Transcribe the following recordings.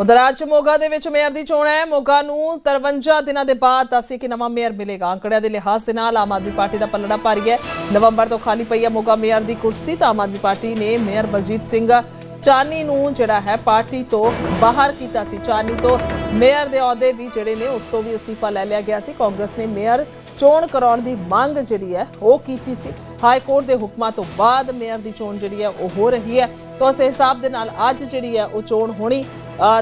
ਉਧਰ ਅੱਜ ਮੋਗਾ ਦੇ ਵਿੱਚ ਮੇਅਰ ਦੀ ਚੋਣ ਹੈ। ਮੋਗਾ ਨੂੰ 53 ਦਿਨਾਂ ਦੇ ਬਾਅਦ ਦੱਸੇ ਕਿ ਨਵਾਂ ਮੇਅਰ ਮਿਲੇਗਾ। ਅੰਕੜਿਆਂ ਦੇ ਲਿਹਾਜ਼ ਦੇ ਨਾਲ ਆਮ ਆਦਮੀ ਪਾਰਟੀ ਦਾ ਪੱਲੜਾ ਭਾਰੀ ਹੈ। ਨਵੰਬਰ ਤੋਂ ਖਾਲੀ ਪਈ ਹੈ ਮੋਗਾ ਮੇਅਰ ਦੀ ਕੁਰਸੀ। ਤਾਂ ਆਮ ਆਦਮੀ ਪਾਰਟੀ ਨੇ ਮੇਅਰ ਬਲਜੀਤ ਸਿੰਘ ਚਾਨੀ ਨੂੰ ਜਿਹੜਾ ਹੈ ਪਾਰਟੀ ਤੋਂ ਬਾਹਰ ਕੀਤਾ ਸੀ। ਚਾਨੀ ਤੋਂ ਮੇਅਰ ਦੇ ਅਹੁਦੇ ਵੀ ਜਿਹੜੇ ਨੇ, ਉਸ ਤੋਂ ਵੀ ਅਸਤੀਫਾ ਲੈ ਲਿਆ ਗਿਆ ਸੀ। ਕਾਂਗਰਸ ਨੇ ਮੇਅਰ ਚੋਣ ਕਰਾਉਣ ਦੀ ਮੰਗ ਜਿਹੜੀ ਹੈ, ਉਹ ਕੀਤੀ ਸੀ। ਹਾਈ ਕੋਰਟ ਦੇ ਹੁਕਮਾਂ ਤੋਂ ਬਾਅਦ ਮੇਅਰ ਦੀ ਚੋਣ ਜਿਹੜੀ ਹੈ, ਉਹ ਹੋ ਰਹੀ ਹੈ। ਤਾਂ ਉਸ ਹਿਸਾਬ ਦੇ ਨਾਲ ਅੱਜ ਜਿਹੜੀ ਹੈ, ਉਹ ਚੋਣ ਹੋਣੀ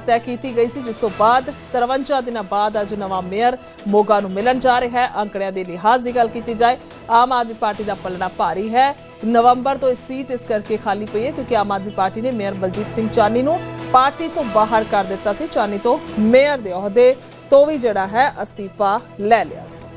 ਤੈਅ ਕੀਤੀ ਗਈ ਸੀ, ਜਿਸ ਤੋਂ ਬਾਅਦ 53 ਦਿਨਾਂ ਬਾਅਦ ਅੱਜ ਨਵਾਂ ਮੇਅਰ ਮੋਗਾ ਨੂੰ ਮਿਲਣ ਜਾ ਰਿਹਾ ਹੈ। ਅੰਕੜਿਆਂ ਦੇ ਲਿਹਾਜ਼ ਦੀ ਗੱਲ ਕੀਤੀ ਜਾਏ, ਆਮ ਆਦਮੀ ਪਾਰਟੀ ਦਾ ਪਲੜਾ ਭਾਰੀ ਹੈ। ਨਵੰਬਰ ਤੋਂ ਇਹ ਸੀਟ ਇਸ ਕਰਕੇ ਖਾਲੀ ਪਈ ਹੈ ਕਿਉਂਕਿ ਆਮ ਆਦਮੀ ਪਾਰਟੀ ਨੇ ਮੇਅਰ ਬਲਜੀਤ ਸਿੰਘ ਚਾਨੀ ਨੂੰ ਪਾਰਟੀ ਤੋਂ ਬਾਹਰ ਕਰ ਦਿੱਤਾ ਸੀ। ਚਾਨੀ ਤੋਂ ਮੇਅਰ ਦੇ ਅਹੁਦੇ ਤੋਂ ਵੀ ਜਿਹੜਾ ਹੈ ਅਸਤੀਫਾ ਲੈ ਲਿਆ ਸੀ।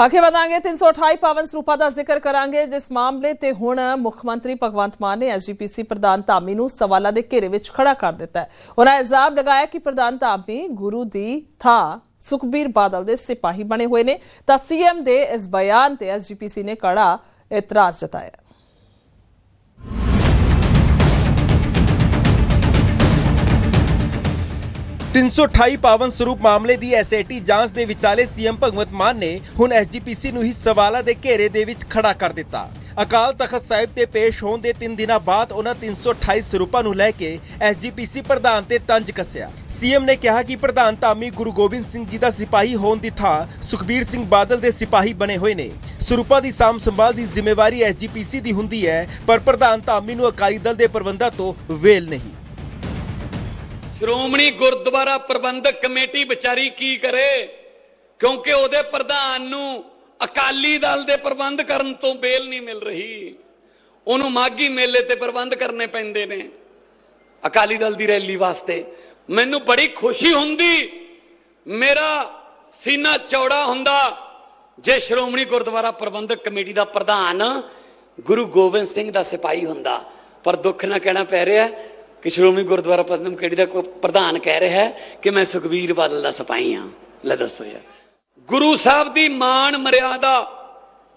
ਆਗੇ ਵਧਾਂਗੇ 328 ਪਾਵਨ ਸਰੂਪਾਂ ਦਾ ਜ਼ਿਕਰ ਕਰਾਂਗੇ ਜਿਸ ਮਾਮਲੇ ਤੇ ਹੁਣ ਮੁੱਖ ਮੰਤਰੀ ਭਗਵੰਤ ਮਾਨ ਨੇ ਐਸਜੀਪੀਸੀ ਪ੍ਰਧਾਨ ਧਾਮੀ ਨੂੰ ਸਵਾਲਾਂ ਦੇ ਘੇਰੇ ਵਿੱਚ ਖੜਾ ਕਰ ਦਿੱਤਾ ਹੈ ਉਹਨਾਂ ਇਲਜ਼ਾਮ ਲਗਾਇਆ ਕਿ ਪ੍ਰਧਾਨ ਧਾਮੀ ਗੁਰੂ ਦੀ ਥਾਂ ਸੁਖਬੀਰ ਬਾਦਲ ਦੇ ਸਿਪਾਹੀ ਬਣੇ ਹੋਏ ਨੇ ਤਾਂ ਸੀਐਮ ਦੇ ਇਸ ਬਿਆਨ ਤੇ ਐਸਜੀਪੀਸੀ ਨੇ ਕੜਾ ਇਤਰਾਜ਼ ਜਤਾਇਆ 328 ਪਾਵਨ ਸਰੂਪ ਮਾਮਲੇ ਦੀ ਐਸਆਈਟੀ ਜਾਂਚ ਦੇ ਵਿਚਾਲੇ ਸੀਐਮ ਭਗਵੰਤ ਮਾਨ ਨੇ ਹੁਣ ਐਸਜੀਪੀਸੀ ਨੂੰ ਹੀ ਸਵਾਲਾਂ ਦੇ ਘੇਰੇ ਦੇ ਵਿੱਚ ਖੜਾ ਕਰ ਦਿੱਤਾ। ਅਕਾਲ ਤਖਤ ਸਾਹਿਬ ਤੇ ਪੇਸ਼ ਹੋਣ ਦੇ 3 ਦਿਨਾਂ ਬਾਅਦ ਉਹਨਾਂ 328 ਸਰੂਪਾਂ ਨੂੰ ਲੈ ਕੇ ਐਸਜੀਪੀਸੀ ਪ੍ਰਧਾਨ ਤੇ ਤੰਜ ਕੱਸਿਆ। ਸੀਐਮ ਨੇ ਕਿਹਾ ਕਿ ਪ੍ਰਧਾਨ ਧਾਮੀ ਗੁਰੂ ਗੋਬਿੰਦ ਸਿੰਘ ਜੀ ਦਾ ਸਿਪਾਹੀ ਹੋਣ ਦੀ ਥਾਂ ਸੁਖਬੀਰ ਸਿੰਘ ਬਾਦਲ ਦੇ ਸਿਪਾਹੀ ਬਣੇ ਹੋਏ ਨੇ। ਸਰੂਪਾਂ ਦੀ ਸਾਂਭ ਸੰਭਾਲ ਦੀ ਜ਼ਿੰਮੇਵਾਰੀ ਐਸਜੀਪੀਸੀ ਦੀ ਹੁੰਦੀ ਹੈ, ਪਰ ਪ੍ਰਧਾਨ ਧਾਮੀ ਨੂੰ ਅਕਾਲੀ ਦਲ ਦੇ ਪ੍ਰਬੰਧਾਂ ਤੋਂ ਵੇਲ ਨਹੀਂ। ਸ਼੍ਰੋਮਣੀ ਗੁਰਦੁਆਰਾ ਪ੍ਰਬੰਧਕ ਕਮੇਟੀ ਵਿਚਾਰੀ ਕੀ ਕਰੇ? ਕਿਉਂਕਿ ਉਹਦੇ ਪ੍ਰਧਾਨ ਨੂੰ ਅਕਾਲੀ ਦਲ ਦੇ ਪ੍ਰਬੰਧ ਕਰਨ ਤੋਂ ਬੇਲ ਨਹੀਂ ਮਿਲ ਰਹੀ। ਉਹਨੂੰ ਮਾਗੀ ਮੇਲੇ ਤੇ ਪ੍ਰਬੰਧ ਕਰਨੇ ਪੈਂਦੇ ਨੇ ਅਕਾਲੀ ਦਲ ਦੀ ਰੈਲੀ ਵਾਸਤੇ। ਮੈਨੂੰ ਬੜੀ ਖੁਸ਼ੀ ਹੁੰਦੀ, ਮੇਰਾ ਸੀਨਾ ਚੌੜਾ ਹੁੰਦਾ ਜੇ ਸ਼੍ਰੋਮਣੀ ਗੁਰਦੁਆਰਾ ਪ੍ਰਬੰਧਕ ਕਮੇਟੀ ਦਾ ਪ੍ਰਧਾਨ ਗੁਰੂ ਗੋਬਿੰਦ ਸਿੰਘ ਦਾ ਸਿਪਾਹੀ ਹੁੰਦਾ। ਪਰ ਦੁੱਖ ਨਾ ਕਹਿਣਾ ਪੈ ਰਿਹਾ ਕਿ ਸ਼੍ਰੋਮਣੀ ਗੁਰਦੁਆਰਾ ਪ੍ਰਬੰਧਕ ਕਮੇਟੀ ਦਾ ਪ੍ਰਧਾਨ ਕਹਿ ਰਿਹਾ ਹੈ ਕਿ ਮੈਂ ਸੁਖਬੀਰ ਬਾਦਲ ਦਾ ਸਿਪਾਹੀ ਹਾਂ। ਲੈ ਦੱਸੋ ਯਾਰ। ਗੁਰੂ ਸਾਹਿਬ ਦੀ ਮਾਣ ਮਰਿਆਦਾ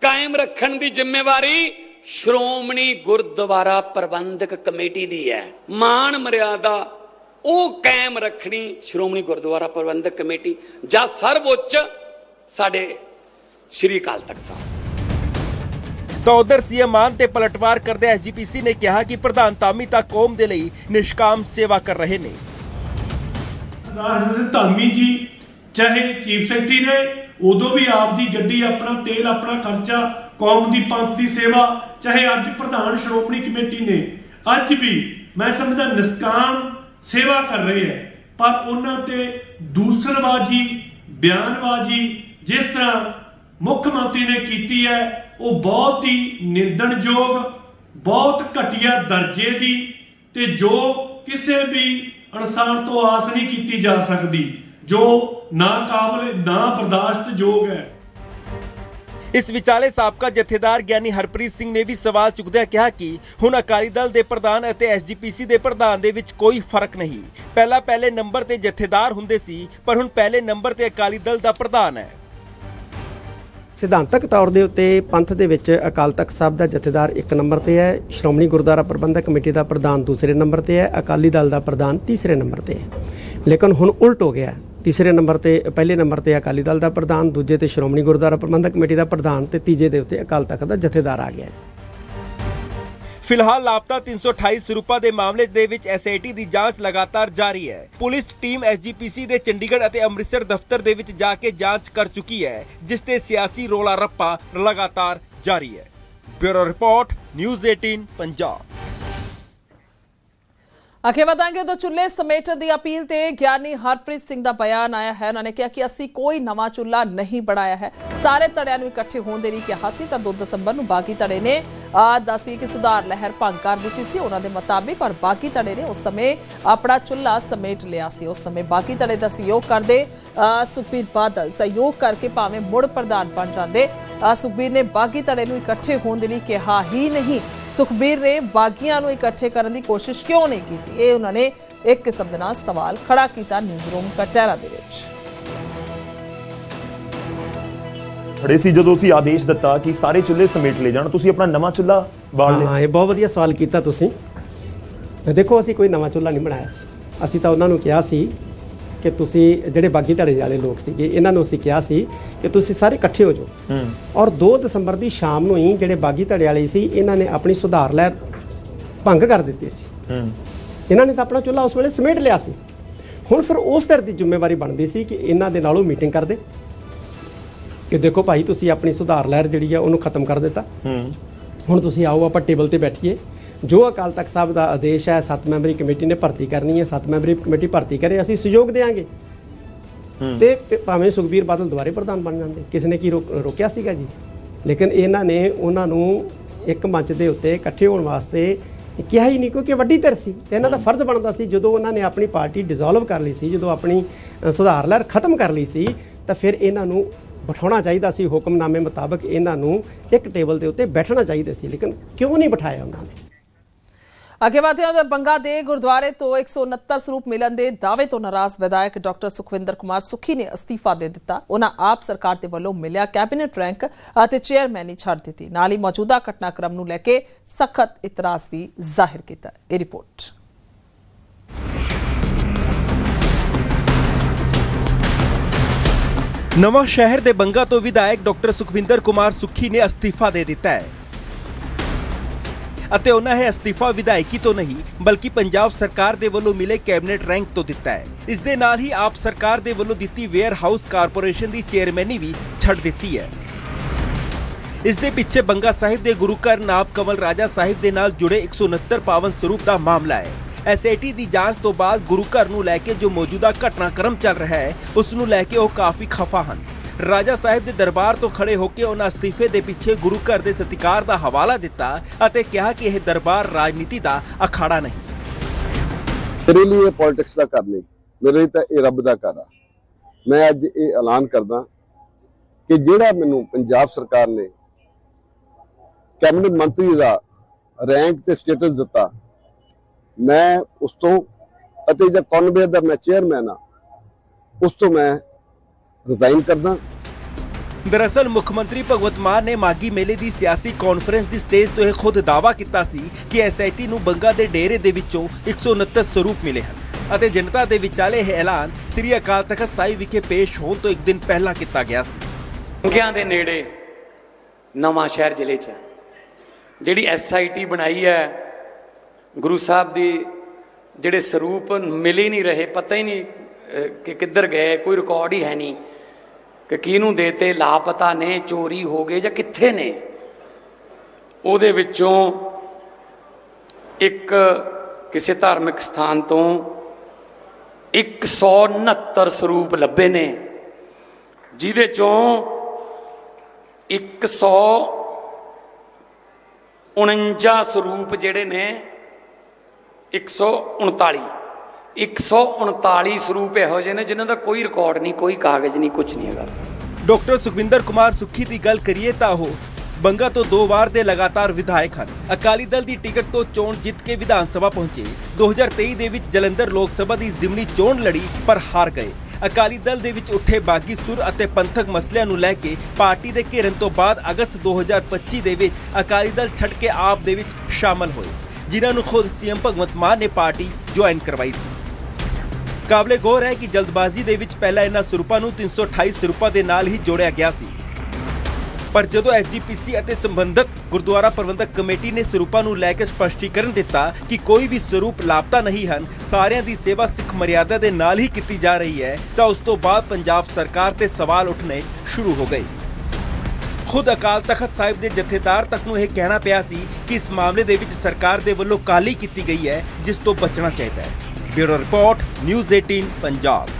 ਕਾਇਮ ਰੱਖਣ ਦੀ ਜ਼ਿੰਮੇਵਾਰੀ ਸ਼੍ਰੋਮਣੀ ਗੁਰਦੁਆਰਾ ਪ੍ਰਬੰਧਕ ਕਮੇਟੀ ਦੀ ਹੈ। ਮਾਣ ਮਰਿਆਦਾ ਉਹ ਕਾਇਮ ਰੱਖਣੀ ਸ਼੍ਰੋਮਣੀ ਗੁਰਦੁਆਰਾ ਪ੍ਰਬੰਧਕ ਕਮੇਟੀ ਜਾਂ ਸਰਵਉੱਚ ਸਾਡੇ ਸ਼੍ਰੀ ਅਕਾਲ ਤਖਤ ਸਾਹਿਬ। ਤਾਂ ਉਧਰ ਸੀਐਮ ਮਾਨ ਤੇ ਪਲਟਵਾਰ ਕਰਦੇ ਐਸਜੀਪੀਸੀ ਨੇ ਕਿਹਾ ਕਿ ਪ੍ਰਧਾਨ ਧਾਮੀ ਤਾਂ ਕੌਮ ਦੇ ਲਈ ਨਿਸ਼ਕਾਮ ਸੇਵਾ ਕਰ ਰਹੇ ਨੇ। ਧਾਮੀ ਜੀ, ਚਾਹੇ ਚੀਫ ਸੈਕਟਰੀ ਨੇ ਉਦੋਂ ਵੀ ਆਪ ਦੀ ਗੱਡੀ, ਆਪਣਾ ਤੇਲ, ਆਪਣਾ ਖਰਚਾ, ਕੌਮ ਦੀ ਪੰਥ ਦੀ ਸੇਵਾ, ਚਾਹੇ ਅੱਜ ਪ੍ਰਧਾਨ ਸ਼੍ਰੋਮਣੀ ਕਮੇਟੀ ਨੇ, ਅੱਜ ਵੀ ਮੈਂ ਸਮਝਦਾ ਨਿਸਕਾਮ ਸੇਵਾ ਕਰ ਰਹੇ ਹੈ। ਪਰ ਉਹਨਾਂ ਤੇ ਦੂਸਰਵਾਜੀ ਬਿਆਨਬਾਜ਼ੀ ਜਿਸ ਤਰ੍ਹਾਂ ਮੁੱਖ ਮੰਤਰੀ ਨੇ ਕੀਤੀ ਹੈ, ਉਹ ਬਹੁਤ ਹੀ ਨਿੰਦਣਯੋਗ, ਬਹੁਤ ਘਟੀਆ ਦਰਜੇ ਦੀ ਤੇ ਜੋ ਕਿਸੇ ਵੀ ਇਨਸਾਨ ਤੋਂ ਆਸ ਨਹੀਂ ਕੀਤੀ ਜਾ ਸਕਦੀ, ਜੋ ਨਾ ਕਾਬਲ ਨਾ ਬਰਦਾਸ਼ਤਯੋਗ ਹੈ। ਇਸ ਵਿਚਾਲੇ ਸਾਬਕਾ ਜਥੇਦਾਰ ਗਿਆਨੀ ਹਰਪ੍ਰੀਤ ਸਿੰਘ ਨੇ ਵੀ ਸਵਾਲ ਚੁੱਕਦਿਆਂ ਕਿਹਾ ਕਿ ਹੁਣ ਅਕਾਲੀ ਦਲ ਦੇ ਪ੍ਰਧਾਨ ਅਤੇ ਐਸਜੀਪੀਸੀ ਦੇ ਪ੍ਰਧਾਨ ਦੇ ਵਿੱਚ ਕੋਈ ਫ਼ਰਕ ਨਹੀਂ। ਪਹਿਲਾਂ ਪਹਿਲੇ ਨੰਬਰ ਤੇ ਜਥੇਦਾਰ ਹੁੰਦੇ ਸੀ, ਪਰ ਹੁਣ ਪਹਿਲੇ ਨੰਬਰ ਤੇ ਅਕਾਲੀ ਦਲ ਦਾ ਪ੍ਰਧਾਨ ਹੈ। ਸਿਧਾਂਤਕ ਤੌਰ ਦੇ ਉੱਤੇ ਪੰਥ ਦੇ ਵਿੱਚ ਅਕਾਲ ਤਖਤ ਸਾਹਿਬ ਦਾ ਜਥੇਦਾਰ ਇੱਕ ਨੰਬਰ ਤੇ ਹੈ, ਸ਼੍ਰੋਮਣੀ ਗੁਰਦੁਆਰਾ ਪ੍ਰਬੰਧਕ ਕਮੇਟੀ ਦਾ ਪ੍ਰਧਾਨ ਦੂਸਰੇ ਨੰਬਰ ਤੇ ਹੈ, ਅਕਾਲੀ ਦਲ ਦਾ ਪ੍ਰਧਾਨ ਤੀਸਰੇ ਨੰਬਰ ਤੇ ਹੈ। ਲੇਕਿਨ ਹੁਣ ਉਲਟ ਹੋ ਗਿਆ। ਤੀਸਰੇ ਨੰਬਰ ਤੇ, ਪਹਿਲੇ ਨੰਬਰ ਤੇ ਅਕਾਲੀ ਦਲ ਦਾ ਪ੍ਰਧਾਨ, ਦੂਜੇ ਤੇ ਸ਼੍ਰੋਮਣੀ ਗੁਰਦੁਆਰਾ ਪ੍ਰਬੰਧਕ ਕਮੇਟੀ ਦਾ ਪ੍ਰਧਾਨ ਤੇ ਤੀਜੇ ਦੇ ਉੱਤੇ ਅਕਾਲ ਤਖਤ ਦਾ ਜਥੇਦਾਰ ਆ ਗਿਆ ਫਿਲਹਾਲ ਲਾਪਤਾ 328 ਸਰੂਪਾਂ ਦੇ ਮਾਮਲੇ ਦੇ ਵਿੱਚ ਐਸਆਈਟੀ ਦੀ ਜਾਂਚ ਲਗਾਤਾਰ ਜਾਰੀ ਹੈ। ਪੁਲਿਸ ਟੀਮ ਐਸਜੀਪੀਸੀ ਦੇ ਚੰਡੀਗੜ੍ਹ ਅਤੇ ਅੰਮ੍ਰਿਤਸਰ ਦਫ਼ਤਰ ਦੇ ਵਿੱਚ ਜਾ ਕੇ ਜਾਂਚ ਕਰ ਚੁੱਕੀ ਹੈ, ਜਿਸ ਤੇ ਸਿਆਸੀ ਰੋਲਾ ਰੱਪਾ ਲਗਾਤਾਰ ਜਾਰੀ ਹੈ। Bureau report, news 18 Punjab. ਅੱਗੇ ਵਧਾਂਗੇ ਉਦੋਂ ਚੁੱਲ੍ਹੇ ਸਮੇਟਣ ਦੀ ਅਪੀਲ ਤੇ ਗਿਆਨੀ ਹਰਪ੍ਰੀਤ ਸਿੰਘ ਦਾ ਬਿਆਨ ਆਇਆ ਹੈ ਉਹਨਾਂ ਨੇ ਕਿਹਾ ਕਿ ਅਸੀਂ ਕੋਈ ਨਵਾਂ ਚੁੱਲ੍ਹਾ ਨਹੀਂ ਬਣਾਇਆ ਹੈ ਸਾਰੇ ਧੜਿਆਂ ਨੂੰ ਇਕੱਠੇ ਹੋਣ ਦੇ ਲਈ ਕਿਹਾ ਸੀ ਤਾਂ 2 ਦਸੰਬਰ ਨੂੰ ਬਾਕੀ ਧੜੇ ਨੇ ਆ ਕਿ ਸੁਧਾਰ ਲਹਿਰ ਭੰਗ ਕਰ ਦਿੱਤੀ ਸੀ ਉਹਨਾਂ ਦੇ ਮੁਤਾਬਿਕ ਔਰ ਬਾਕੀ ਧੜੇ ਨੇ ਉਸ ਸਮੇਂ ਆਪਣਾ ਚੁੱਲ੍ਹਾ ਸਮੇਟ ਲਿਆ ਸੀ ਉਸ ਸਮੇਂ ਬਾਕੀ ਧੜੇ ਦਾ ਸਹਿਯੋਗ ਕਰਦੇ ਅ, ਸੁਖਬੀਰ ਬਾਦਲ ਸਹਿਯੋਗ ਕਰਕੇ ਭਾਵੇਂ ਮੁੜ ਪ੍ਰਧਾਨ ਬਣ ਜਾਂਦੇ ਸੁਖਬੀਰ ਨੇ ਬਾਗੀ ਧੜੇ ਨੂੰ ਇਕੱਠੇ ਹੋਣ ਦੇ ਲਈ ਕਿਹਾ ਹੀ ਨਹੀਂ ਸੁਖਬੀਰ ਨੇ ਬਾਗੀਆਂ ਨੂੰ ਇਕੱਠੇ ਕਰਨ ਦੀ ਕੋਸ਼ਿਸ਼ ਕਿਉਂ ਨਹੀਂ ਕੀਤੀ? ਇਹ ਉਹਨਾਂ ਨੇ ਇੱਕ ਕਿਸਮ ਦੇ ਨਾਲ ਸਵਾਲ ਖੜਾ ਕੀਤਾ ਨਿਊਜ਼ ਰੂਮ ਕਟਹਿਰਾ ਦੇ ਵਿੱਚ। ਖੜੇ ਸੀ ਜਦੋਂ ਅਸੀਂ ਆਦੇਸ਼ ਦਿੱਤਾ ਕਿ ਸਾਰੇ ਚੁੱਲ੍ਹੇ ਸਮੇਟ ਲੈ ਜਾਣ ਤੁਸੀਂ ਆਪਣਾ ਨਵਾਂ ਚੁੱਲ੍ਹਾ ਬਾਲ ਲਿਆ। ਹਾਂ ਇਹ ਬਹੁਤ ਵਧੀਆ ਸਵਾਲ ਕੀਤਾ ਤੁਸੀਂ। ਦੇਖੋ ਅਸੀਂ ਕੋਈ ਨਵਾਂ ਚੁੱਲ੍ਹਾ ਨਹੀਂ ਬਣਾਇਆ ਸੀ। ਅਸੀਂ ਤਾਂ ਉਹਨਾਂ ਨੂੰ ਕਿਹਾ ਸੀ ਕਿ ਤੁਸੀਂ ਜਿਹੜੇ ਬਾਗੀ ਧੜੇ ਵਾਲੇ ਲੋਕ ਸੀਗੇ ਇਹਨਾਂ ਨੂੰ ਅਸੀਂ ਕਿਹਾ ਸੀ ਕਿ ਤੁਸੀਂ ਸਾਰੇ ਇਕੱਠੇ ਹੋ ਜਾਓ। ਔਰ 2 ਦਸੰਬਰ ਦੀ ਸ਼ਾਮ ਨੂੰ ਹੀ ਜਿਹੜੇ ਬਾਗੀ ਧੜੇ ਵਾਲੇ ਸੀ ਇਹਨਾਂ ਨੇ ਆਪਣੀ ਸੁਧਾਰ ਲਹਿਰ ਭੰਗ ਕਰ ਦਿੱਤੀ ਸੀ। ਇਹਨਾਂ ਨੇ ਤਾਂ ਆਪਣਾ ਚੁੱਲ੍ਹਾ ਉਸ ਵੇਲੇ ਸਮੇਟ ਲਿਆ ਸੀ। ਹੁਣ ਫਿਰ ਉਸ ਧਿਰ ਦੀ ਜ਼ਿੰਮੇਵਾਰੀ ਬਣਦੀ ਸੀ ਕਿ ਇਹਨਾਂ ਦੇ ਨਾਲੋਂ ਮੀਟਿੰਗ ਕਰਦੇ ਕਿ ਦੇਖੋ ਭਾਈ ਤੁਸੀਂ ਆਪਣੀ ਸੁਧਾਰ ਲਹਿਰ ਜਿਹੜੀ ਆ ਉਹਨੂੰ ਖਤਮ ਕਰ ਦਿੱਤਾ। ਹੁਣ ਤੁਸੀਂ ਆਓ ਆਪਾਂ ਟੇਬਲ ਤੇ ਬੈਠੀਏ। ਜੋ ਅਕਾਲ ਤਖਤ ਸਾਹਿਬ ਦਾ ਆਦੇਸ਼ ਹੈ ਸੱਤ ਮੈਂਬਰੀ ਕਮੇਟੀ ਨੇ ਭਰਤੀ ਕਰਨੀ ਹੈ ਸੱਤ ਮੈਂਬਰੀ ਕਮੇਟੀ ਭਰਤੀ ਕਰੇ ਅਸੀਂ ਸਹਿਯੋਗ ਦੇਵਾਂਗੇ। ਤੇ ਭਾਵੇਂ ਸੁਖਬੀਰ ਬਾਦਲ ਦੁਬਾਰੇ ਪ੍ਰਧਾਨ ਬਣ ਜਾਂਦੇ ਕਿਸੇ ਨੇ ਕੀ ਰੋਕ- ਰੋਕਿਆ ਸੀਗਾ ਜੀ? ਲੇਕਿਨ ਇਹਨਾਂ ਨੇ ਉਹਨਾਂ ਨੂੰ ਇੱਕ ਮੰਚ ਦੇ ਉੱਤੇ ਇਕੱਠੇ ਹੋਣ ਵਾਸਤੇ ਕਿਹਾ ਹੀ ਨਹੀਂ ਕਿਉਂਕਿ ਵੱਡੀ ਧਿਰ ਸੀ ਤੇ ਇਹਨਾਂ ਦਾ ਫਰਜ਼ ਬਣਦਾ ਸੀ ਜਦੋਂ ਉਹਨਾਂ ਨੇ ਆਪਣੀ ਪਾਰਟੀ ਡਿਸੋਲਵ ਕਰ ਲਈ ਸੀ ਜਦੋਂ ਆਪਣੀ ਸੁਧਾਰ ਲਹਿਰ ਖਤਮ ਕਰ ਲਈ ਸੀ ਤਾਂ ਫਿਰ ਇਹਨਾਂ ਨੂੰ ਬਿਠਾਉਣਾ ਚਾਹੀਦਾ ਸੀ ਹੁਕਮਨਾਮੇ ਮੁਤਾਬਕ ਇਹਨਾਂ ਨੂੰ ਇੱਕ ਟੇਬਲ ਦੇ ਉੱਤੇ ਬੈਠਣਾ ਚਾਹੀਦਾ ਸੀ ਲੇਕਿਨ ਕਿਉਂ ਨਹੀਂ ਬਿਠਾਇਆ ਉਹਨਾਂ ਨੇ? ਅੱਗੇ ਵਧਦੇ ਹਾਂ ਬੰਗਾ ਦੇ ਗੁਰਦੁਆਰੇ ਤੋਂ 169 ਸਰੂਪ ਮਿਲਣ ਦੇ ਦਾਅਵੇ ਤੋਂ ਨਾਰਾਜ਼ ਵਿਧਾਇਕ ਡਾਕਟਰ ਸੁਖਵਿੰਦਰ ਕੁਮਾਰ ਸੁਖੀ ਨੇ ਅਸਤੀਫਾ ਦੇ ਦਿੱਤਾ। ਉਹਨਾਂ ਆਪ ਸਰਕਾਰ ਦੇ ਵੱਲੋਂ ਮਿਲਿਆ ਕੈਬਨਿਟ ਰੈਂਕ ਅਤੇ ਚੇਅਰਮੈਨੀ ਛੱਡ ਦਿੱਤੀ। ਨਾਲ ਹੀ ਮੌਜੂਦਾ ਘਟਨਾਕ੍ਰਮ ਨੂੰ ਲੈ ਕੇ ਸਖਤ ਇਤਰਾਜ਼ ਵੀ ਜ਼ਾਹਿਰ ਕੀਤਾ ਇਹ ਰਿਪੋਰਟ। ਨਵਾਂ ਸ਼ਹਿਰ ਦੇ ਬੰਗਾ ਤੋਂ ਵਿਧਾਇਕ ਡਾਕਟਰ ਸੁਖਵਿੰਦਰ ਕੁਮਾਰ ਸੁਖੀ ਨੇ ਅਸਤੀਫਾ ਦੇ ਦਿੱਤਾ ਹੈ। ਅਤੇ ਉਹਨਾਂ ਇਹ ਅਸਤੀਫਾ ਵਿਧਾਇਕੀ ਤੋਂ ਨਹੀਂ, ਬਲਕਿ ਪੰਜਾਬ ਸਰਕਾਰ ਦੇ ਵੱਲੋਂ ਮਿਲੇ ਕੈਬਨਿਟ ਰੈਂਕ ਤੋਂ ਦਿੱਤਾ ਹੈ। ਇਸ ਦੇ ਨਾਲ ਹੀ ਆਪ ਸਰਕਾਰ ਦੇ ਵੱਲੋਂ ਦਿੱਤੀ ਵੇਅਰ ਹਾਊਸ ਕਾਰਪੋਰੇਸ਼ਨ ਦੀ ਚੇਅਰਮੈਨੀ ਵੀ ਛੱਡ ਦਿੱਤੀ ਹੈ। ਇਸ ਦੇ ਪਿੱਛੇ ਬੰਗਾ ਸਾਹਿਬ ਦੇ ਗੁਰੂ ਘਰ ਨਾਬ ਕਮਲ ਰਾਜਾ ਸਾਹਿਬ ਦੇ ਨਾਲ ਜੁੜੇ 169 ਪਾਵਨ ਸਰੂਪ ਦਾ ਮਾਮਲਾ ਹੈ। ਐਸਆਈਟੀ ਦੀ ਜਾਂਚ ਤੋਂ ਬਾਅਦ ਗੁਰੂ ਘਰ ਨੂੰ ਲੈ ਕੇ ਜੋ ਮੌਜੂਦਾ ਘਟਨਾਕ੍ਰਮ ਚੱਲ ਰਿਹਾ ਹੈ ਉਸ ਨੂੰ ਲੈ ਕੇ ਉਹ ਕਾਫੀ ਖਫਾ ਹਨ। ਰਾਜਾ ਸਾਹਿਬ ਦੇ ਦਰਬਾਰ ਤੋਂ ਖੜੇ ਹੋ ਕੇ ਉਹਨਾਂ ਅਸਤੀਫੇ ਦੇ ਪਿੱਛੇ ਗੁਰੂ ਘਰ ਦੇ ਸਤਿਕਾਰ ਦਾ ਹਵਾਲਾ ਦਿੱਤਾ ਅਤੇ ਕਿਹਾ ਕਿ ਇਹ ਦਰਬਾਰ ਰਾਜਨੀਤੀ ਦਾ ਅਖਾੜਾ ਨਹੀਂ। ਮੇਰੇ ਲਈ ਇਹ ਪੋਲਿਟਿਕਸ ਦਾ ਘਰ ਨਹੀਂ। ਮੇਰੇ ਲਈ ਤਾਂ ਇਹ ਰੱਬ ਦਾ ਘਰ ਆ। ਮੈਂ ਅੱਜ ਇਹ ਐਲਾਨ ਕਰਦਾ ਕਿ ਜਿਹੜਾ ਮੈਨੂੰ ਪੰਜਾਬ ਸਰਕਾਰ ਨੇ ਕੈਬਨਿਟ ਮੰਤਰੀ ਦਾ ਰੈਂਕ ਤੇ ਸਟੇਟਸ ਦਿੱਤਾ, ਮੈਂ ਉਸ ਤੋਂ, ਅਤੇ ਜਿਹੜਾ ਕਨਵੇਅਰ ਦਾ ਮੈਂ ਚੇਅਰਮੈਨ ਆ, ਉਸ ਤੋਂ ਮੈਂ ਰਿਜ਼ਾਈਨ ਕਰਦਾ ਦਰਅਸਲ ਮੁੱਖ ਮੰਤਰੀ ਭਗਵਤ ਮਾਨ ਨੇ ਮਾਗੀ ਮੇਲੇ ਦੀ ਸਿਆਸੀ ਕਾਨਫਰੰਸ ਦੀ ਸਟੇਜ ਤੋਂ ਇਹ ਖੁਦ ਦਾਅਵਾ ਕੀਤਾ ਸੀ ਕਿ ਐਸਆਈਟੀ ਨੂੰ ਬੰਗਾ ਦੇ ਡੇਰੇ ਦੇ ਵਿੱਚੋਂ 169 ਸਰੂਪ ਮਿਲੇ ਹਨ ਅਤੇ ਜਨਤਾ ਦੇ ਵਿਚਾਲੇ ਇਹ ਐਲਾਨ ਸ੍ਰੀ ਅਕਾਲ ਤਖਤ ਸਾਹਿਬ ਵਿਖੇ ਪੇਸ਼ ਹੋਣ ਤੋਂ ਇੱਕ ਦਿਨ ਪਹਿਲਾਂ ਕੀਤਾ ਗਿਆ ਸੀ ਅੰਗਿਆਂ ਦੇ ਨੇੜੇ ਨਵਾਂ ਸ਼ਹਿਰ ਜ਼ਿਲ੍ਹੇ 'ਚ। ਜਿਹੜੀ ਐਸਆਈਟੀ ਬਣਾਈ ਹੈ ਗੁਰੂ ਸਾਹਿਬ ਦੀ ਜਿਹੜੇ ਸਰੂਪ ਮਿਲ ਹੀ ਨਹੀਂ ਰਹੇ ਪਤਾ ਹੀ ਨਹੀਂ ਕਿ ਕਿੱਧਰ ਗਏ, ਕੋਈ ਰਿਕਾਰਡ ਹੀ ਹੈ ਨਹੀਂ ਕਿ ਕਿਹਨੂੰ ਦੇਤੇ, ਲਾਪਤਾ ਨੇ, ਚੋਰੀ ਹੋ ਗਏ ਜਾਂ ਕਿੱਥੇ ਨੇ। ਉਹਦੇ ਵਿੱਚੋਂ ਇੱਕ ਕਿਸੇ ਧਾਰਮਿਕ ਸਥਾਨ ਤੋਂ 169 ਸਰੂਪ ਲੱਭੇ ਨੇ, ਜਿਹਦੇ ਚੋਂ 149 ਸਰੂਪ ਜਿਹੜੇ ਨੇ 139 139 ਸਰੂਪ ਇਹੋ ਜਿਹੇ ਨੇ ਜਿਨ੍ਹਾਂ ਦਾ ਕੋਈ ਰਿਕਾਰਡ ਨਹੀਂ, ਕੋਈ ਕਾਗਜ਼ ਨਹੀਂ ਕੁਝ ਨਹੀਂ ਹੈਗਾ। ਡਾਕਟਰ ਸੁਖਵਿੰਦਰ ਕੁਮਾਰ ਸੁੱਖੀ ਦੀ ਗੱਲ ਕਰੀਏ ਤਾਂ ਉਹ ਬੰਗਾ ਤੋਂ ਦੋ ਵਾਰ ਦੇ ਲਗਾਤਾਰ ਵਿਧਾਇਕ ਹਨ। ਅਕਾਲੀ ਦਲ ਦੀ ਟਿਕਟ ਤੋਂ ਚੋਣ ਜਿੱਤ ਕੇ ਵਿਧਾਨ ਸਭਾ ਪਹੁੰਚੇ। 2023 ਦੇ ਵਿੱਚ ਜਲੰਧਰ ਲੋਕ ਸਭਾ ਦੀ ਜ਼ਿਮਨੀ ਚੋਣ ਲੜੀ, ਪਰ ਹਾਰ ਗਏ। ਅਕਾਲੀ ਦਲ ਦੇ ਵਿੱਚ ਉੱਠੇ ਬਾਗੀ ਸੁਰ ਅਤੇ ਪੰਥਕ ਮਸਲਿਆਂ ਨੂੰ ਲੈ ਕੇ ਪਾਰਟੀ ਦੇ ਘੇਰਨ ਤੋਂ ਬਾਅਦ ਅਗਸਤ 2025 ਦੇ ਵਿੱਚ ਅਕਾਲੀ ਦਲ ਛੱਡ ਕੇ ਆਪ ਦੇ ਵਿੱਚ ਸ਼ਾਮਲ ਹੋਏ, ਜਿਨ੍ਹਾਂ ਨੂੰ ਖੁਦ ਸੀਐਮ ਭਗਵੰਤ ਮਾਨ ਨੇ ਪਾਰਟੀ ਜੁਆਇਨ ਕਰਵਾਈ ਸੀ। ਕਾਬਲੇ ਗੌਰ ਹੈ ਕਿ ਜਲਦਬਾਜ਼ੀ ਦੇ ਵਿੱਚ ਪਹਿਲਾਂ ਇਹਨਾਂ ਸਰੂਪਾਂ ਨੂੰ 328 ਸਰੂਪਾਂ ਦੇ ਨਾਲ ਹੀ ਜੋੜਿਆ ਗਿਆ ਸੀ। ਪਰ ਜਦੋਂ ਐਸਜੀਪੀਸੀ ਅਤੇ ਸੰਬੰਧਕ ਗੁਰਦੁਆਰਾ ਪ੍ਰਬੰਧਕ ਕਮੇਟੀ ਨੇ ਸਰੂਪਾਂ ਨੂੰ ਲੈ ਕੇ ਸਪਸ਼ਟੀਕਰਨ ਦਿੱਤਾ ਕਿ ਕੋਈ ਵੀ ਸਰੂਪ ਲਾਪਤਾ ਨਹੀਂ ਹਨ, ਸਾਰਿਆਂ ਦੀ ਸੇਵਾ ਸਿੱਖ ਮਰਿਆਦਾ ਦੇ ਨਾਲ ਹੀ ਕੀਤੀ ਜਾ ਰਹੀ ਹੈ, ਤਾਂ ਉਸ ਤੋਂ ਬਾਅਦ ਪੰਜਾਬ ਸਰਕਾਰ ਤੇ ਸਵਾਲ ਉੱਠਣੇ ਸ਼ੁਰੂ ਹੋ ਗਏ। ਖੁਦ ਅਕਾਲ ਤਖਤ ਸਾਹਿਬ ਦੇ ਜਥੇਦਾਰ ਤੱਕ ਨੂੰ ਇਹ ਕਹਿਣਾ ਪਿਆ ਸੀ ਕਿ ਇਸ ਮਾਮਲੇ ਦੇ ਵਿੱਚ ਸਰਕਾਰ ਦੇ ਵੱਲੋਂ ਕਾਲੀ ਕੀਤੀ ਗਈ ਹੈ, ਜਿਸ ਤੋਂ ਬਚਣਾ ਚਾਹੀਦਾ ਹੈ। Bureau report news 18 Punjab